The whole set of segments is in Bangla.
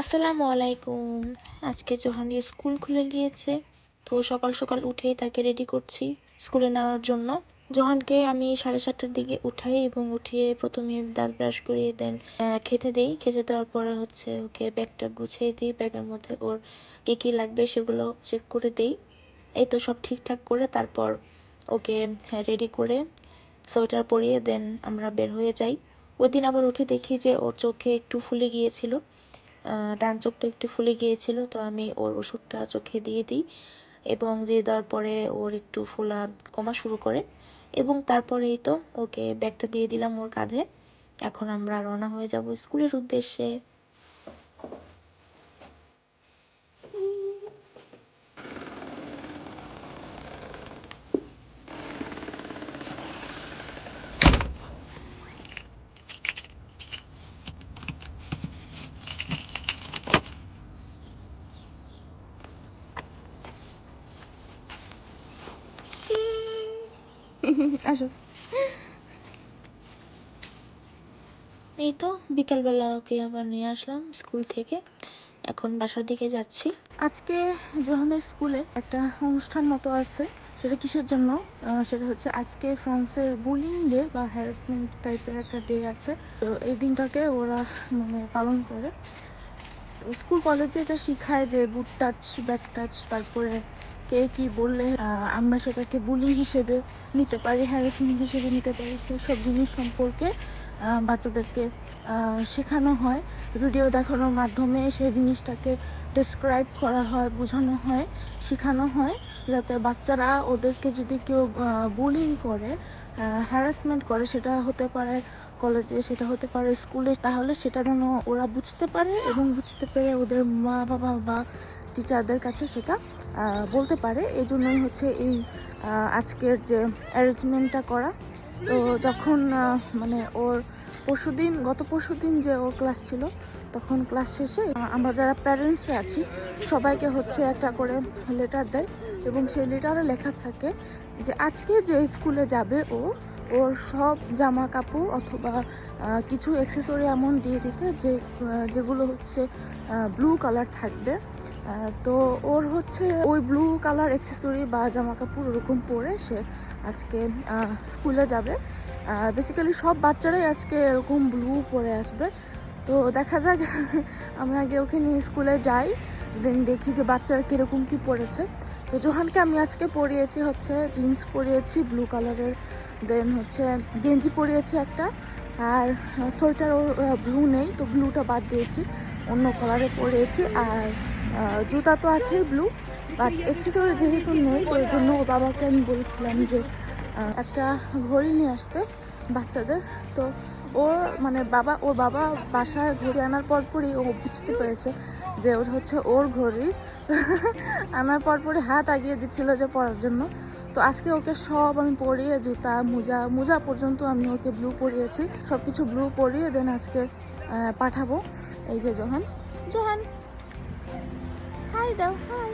আসসালামু আলাইকুম। আজকে জোহানের স্কুল খুলে গিয়েছে, তো সকাল সকাল উঠেই তাকে রেডি করছি স্কুলে নেওয়ার জন্য। জোহানকে আমি সাড়ে সাতটার দিকে উঠাই এবং উঠিয়ে প্রথমে দাঁত ব্রাশ করিয়ে দেন খেতে দেই। খেতে দেওয়ার পরে হচ্ছে ওকে ব্যাগটা গুছিয়ে দিই, ব্যাগের মধ্যে ওর কী কী লাগবে সেগুলো চেক করে দেই। এই তো সব ঠিকঠাক করে তারপর ওকে রেডি করে সোয়েটার পরিয়ে দেন, আমরা বের হয়ে যাই। ওই দিন আবার উঠে দেখি যে ওর চোখে একটু ফুলে গিয়েছিল। ডান চোখটা একটু ফুলে গিয়েছিল, তো আমি ওর ওষুধটা চোখে দিয়ে দিই এবং দিয়ে দেওয়ার পরে ওর একটু ফোলা কমা শুরু করে এবং তারপরেই তো ওকে ব্যাগটা দিয়ে দিলাম ওর কাঁধে। এখন আমরা রওনা হয়ে যাব স্কুলের উদ্দেশ্যে। আসো। এই তো বিকালবেলা ওকে আবার নিয়ে আসলাম স্কুল থেকে। এখন বাসার দিকে যাচ্ছি। আজকে জোহানের স্কুলে একটা অনুষ্ঠান মতো আছে সেটা কিসের জন্য? সেটা হচ্ছে আজকে ফ্রান্সের বুলিং ডে বা হ্যারাসমেন্ট টাইপের একটা ডে আছে। তো এই দিনটাকে ওরা মানে পালন করে। স্কুল, কলেজে এটা শেখায় যে গুড টাচ ব্যাড টাচ তারপরে কে কি বললে আমরা সেটাকে বুলিং হিসেবে নিতে পারি হ্যারাসমেন্ট হিসেবে নিতে পারি সেসব জিনিস সম্পর্কে বাচ্চাদেরকে শেখানো হয়। ভিডিও দেখানোর মাধ্যমে সেই জিনিসটাকে ডেসক্রাইব করা হয়, বোঝানো হয়, শেখানো হয়, যাতে বাচ্চারা ওদেরকে যদি কেউ বুলিং করে হ্যারাসমেন্ট করে, সেটা হতে পারে কলেজে সেটা হতে পারে স্কুলে, তাহলে সেটা যেন ওরা বুঝতে পারে এবং বুঝতে পেরে ওদের মা বাবা বা টিচারদের কাছে সেটা বলতে পারে। এই জন্যই হচ্ছে এই আজকের যে অ্যারেঞ্জমেন্টটা করা। তো যখন মানে ওর পরশুদিন গত পরশুদিন যে ওর ক্লাস ছিল, তখন ক্লাস শেষে আমরা যারা প্যারেন্টসরা আছি, সবাইকে হচ্ছে একটা করে লেটার দেয় এবং সেই লেটারে লেখা থাকে যে, আজকে যে স্কুলে যাবে ও ওর সব জামা কাপড় অথবা কিছু অ্যাক্সেসরি এমন দিয়ে দিতে যে যেগুলো হচ্ছে ব্লু কালার থাকবে। তো ওর হচ্ছে ওই ব্লু কালার অ্যাক্সেসরি বা জামা কাপড় ওরকম পরে সে আজকে স্কুলে যাবে। বেসিক্যালি সব বাচ্চারাই আজকে এরকম ব্লু পরে আসবে। তো দেখা যাক আমি আগে ওকে নিয়ে স্কুলে যাই দেন দেখি যে বাচ্চারা কীরকম কী পড়েছে তো জোহানকে আমি আজকে পরিয়েছি হচ্ছে জিন্স পরিয়েছি ব্লু কালারের দেন হচ্ছে গেঞ্জি পরিয়েছি একটা, আর সোয়েটার ওর ব্লু নেই, তো ব্লুটা বাদ দিয়েছি, অন্য কালারে পরিয়েছি, আর জুতা তো আছেই ব্লু বাট এক্সেসরি যেহেতু নেই, তো জন্য বাবাকে আমি বলেছিলাম যে একটা ঘড়ি নিয়ে আসতে বাচ্চাদের। তো ও মানে বাবা, ওর বাবা বাসায় ঘড়ি আনার পরপরই ও বুঝতে পেরেছে যে ওর হচ্ছে ওর ঘড়ি। আনার পরপরই হাত আগিয়ে দিচ্ছিল যে পরার জন্য। তো আজকে ওকে সব আমি পরিয়ে জুতা, মোজা মোজা পর্যন্ত আমি ওকে ব্লু পরিয়েছি। সব কিছু ব্লু পরিয়ে দেন আজকে পাঠাবো। এই যে জোহান। জোহান। হাই দাও হাই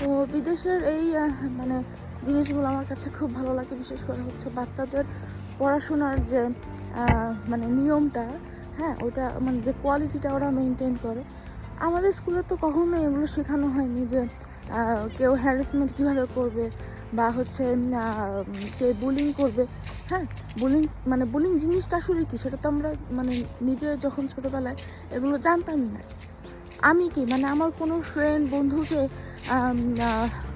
তো বিদেশের এই মানে জিনিসগুলো আমার কাছে খুব ভালো লাগে, বিশেষ করে হচ্ছে বাচ্চাদের পড়াশোনার যে মানে নিয়মটা হ্যাঁ ওটা মানে যে কোয়ালিটিটা ওরা মেনটেন করে। আমাদের স্কুলে তো কখনোই এগুলো শেখানো হয়নি যে কেউ হ্যারাসমেন্ট কীভাবে করবে বা হচ্ছে কে বুলিং করবে। হ্যাঁ বুলিং মানে বুলিং জিনিসটা আসলে কি? সেটা তো আমরা মানে নিজে যখন ছোটোবেলায় এগুলো জানতামই না। আমি কি? মানে আমার কোনো ফ্রেন্ড বন্ধুকে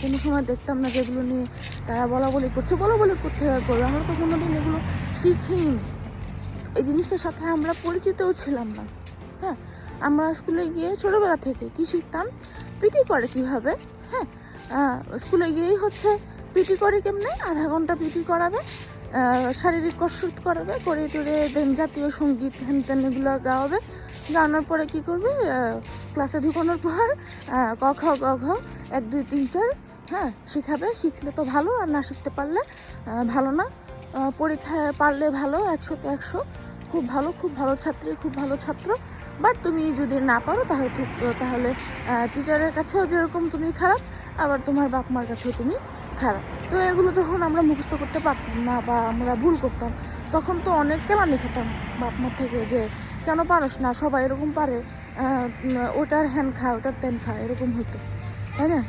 কোনো সময় দেখতাম না যেগুলো নিয়ে তারা বলা বলি করছে, বলা বলি করতে করবে আমরা তো কোনোদিন এগুলো শিখিনি। এই জিনিসটার সাথে আমরা পরিচিতও ছিলাম না। হ্যাঁ আমরা স্কুলে গিয়ে ছোটোবেলা থেকে কি শিখতাম? পিটি করে কীভাবে? হ্যাঁ স্কুলে গিয়েই হচ্ছে পিটি করে কেমনে? আধা ঘণ্টা পিটি করাবে। শারীরিক কসরত করাবে, করে টরে দেন জাতীয় সংগীত হ্যান ত্যান এগুলো গাওয়াবে। গাওয়ানোর পরে কি করবে? ক্লাসে ঢুকানোর পর ক, খ এক, দুই, তিন, চার হ্যাঁ শিখাবে। শিখলে তো ভালো, আর না শিখতে পারলে ভালো না। পরীক্ষায় পারলে ভালো একশো একশোতে একশো। খুব ভালো খুব ভালো ছাত্রী, খুব ভালো ছাত্র। বাট তুমি যদি না পারো, তাহলে তাহলে টিচারের কাছেও যেরকম তুমি খারাপ, আবার তোমার বাপ মার কাছেও তুমি খারাপ। তো এগুলো যখন আমরা মুখস্থ করতে পারতাম না বা আমরা ভুল করতাম, তখন তো অনেক কেলানি খেতাম বাপ মার থেকে যে, কেন পারস না? সবাই এরকম পারে। ওটার হ্যান খায় ওটার তেন খায় এরকম হতো তাই না?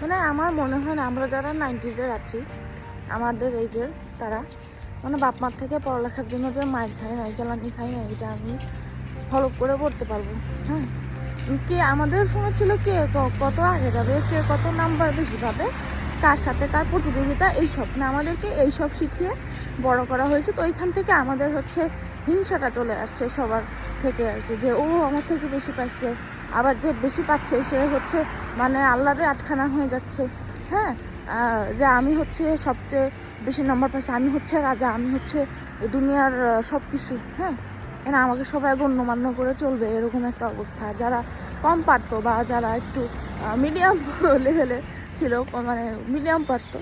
মানে আমার মনে হয় না, আমরা যারা নাইনটিজের আছি, আমাদের এই যে তারা মানে বাপ মার থেকে পড়ালেখার জন্য যে মায়ের খাই না জ্বালানি খাই না এটা আমি ফলো করে পড়তে পারব। হ্যাঁ? কে আমাদের সময় ছিল কে? কত আগে যাবে? কে কত নাম্বার বেশি পাবে? কার সাথে কার প্রতিযোগিতা? এইসব না, আমাদেরকে এইসব শিখিয়ে বড় করা হয়েছে। তো ওইখান থেকে আমাদের হচ্ছে হিংসাটা চলে আসছে সবার থেকে আর কি। যে, ও আমার থেকে বেশি পাচ্ছে আবার যে বেশি পাচ্ছে, সে হচ্ছে মানে আল্লাহরে আটখানা হয়ে যাচ্ছে। হ্যাঁ? যে আমি হচ্ছে সবচেয়ে বেশি নম্বর পাচ্ছি আমি হচ্ছে রাজা, আমি হচ্ছে দুনিয়ার সব কিছু হ্যাঁ? মানে আমাকে সবাই গণ্যমান্য করে চলবে, এরকম একটা অবস্থা। যারা কম পারতো বা যারা একটু মিডিয়াম লেভেলে ছিল মানে মিডিয়াম পারতো,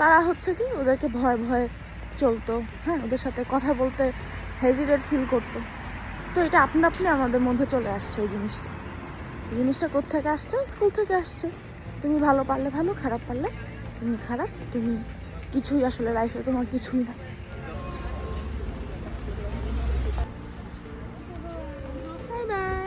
তারা হচ্ছে কি, ওদেরকে ভয়, ভয়ে চলতো। হ্যাঁ ওদের সাথে কথা বলতে হেজিটেট ফিল করতো। তো এটা আপনা আপনি আমাদের মধ্যে চলে আসছে এই জিনিসটা। এই জিনিসটা কোথেকে আসছে? স্কুল থেকে আসছে। তুমি ভালো পারলে ভালো, খারাপ পারলে তুমি খারাপ, তুমি কিছুই আসলে লাইফে তোমার কিছুই না। bye.